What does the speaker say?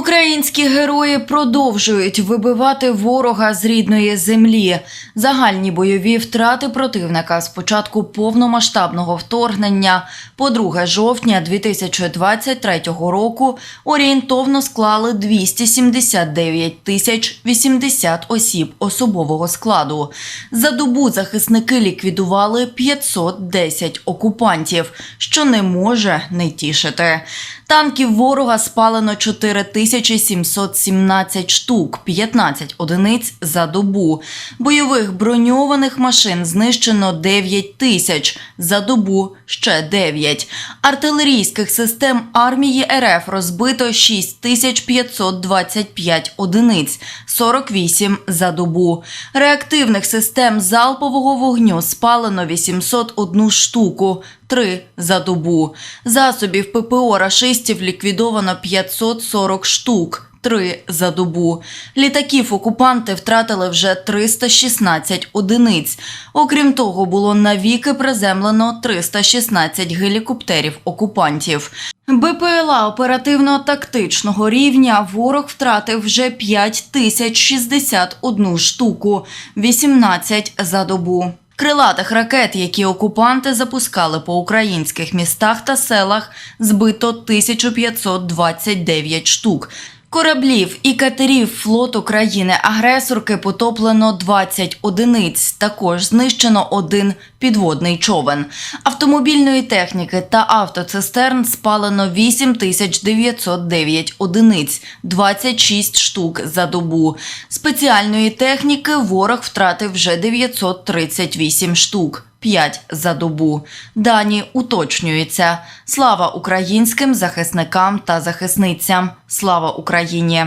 Українські герої продовжують вибивати ворога з рідної землі. Загальні бойові втрати противника з початку повномасштабного вторгнення по 2 жовтня 2023 року орієнтовно склали 279 тисяч 80 осіб особового складу. За добу захисники ліквідували 510 окупантів, що не може не тішити. Танків ворога спалено 4717 штук, 15 одиниць за добу. Бойових броньованих машин знищено 9 тисяч, за добу ще 9. Артилерійських систем армії РФ розбито 6525 одиниць, 48 за добу. Реактивних систем залпового вогню спалено 801 штуку, 3 за добу. Засобів ППО рашистів ліквідовано 540 штук. Три за добу. Літаків окупанти втратили вже 316 одиниць. Окрім того, було навіки приземлено 316 гелікоптерів окупантів. БПЛА оперативно-тактичного рівня ворог втратив вже 5061 штуку, 18 за добу. Крилатих ракет, які окупанти запускали по українських містах та селах, збито 1529 штук. Кораблів і катерів флоту країни-агресорки потоплено 20 одиниць. Також знищено один підводний човен. Автомобільної техніки та автоцистерн спалено 8909 одиниць, 26 штук за добу. Спеціальної техніки ворог втратив вже 938 штук. 5 за добу. Дані уточнюються. Слава українським захисникам та захисницям. Слава Україні!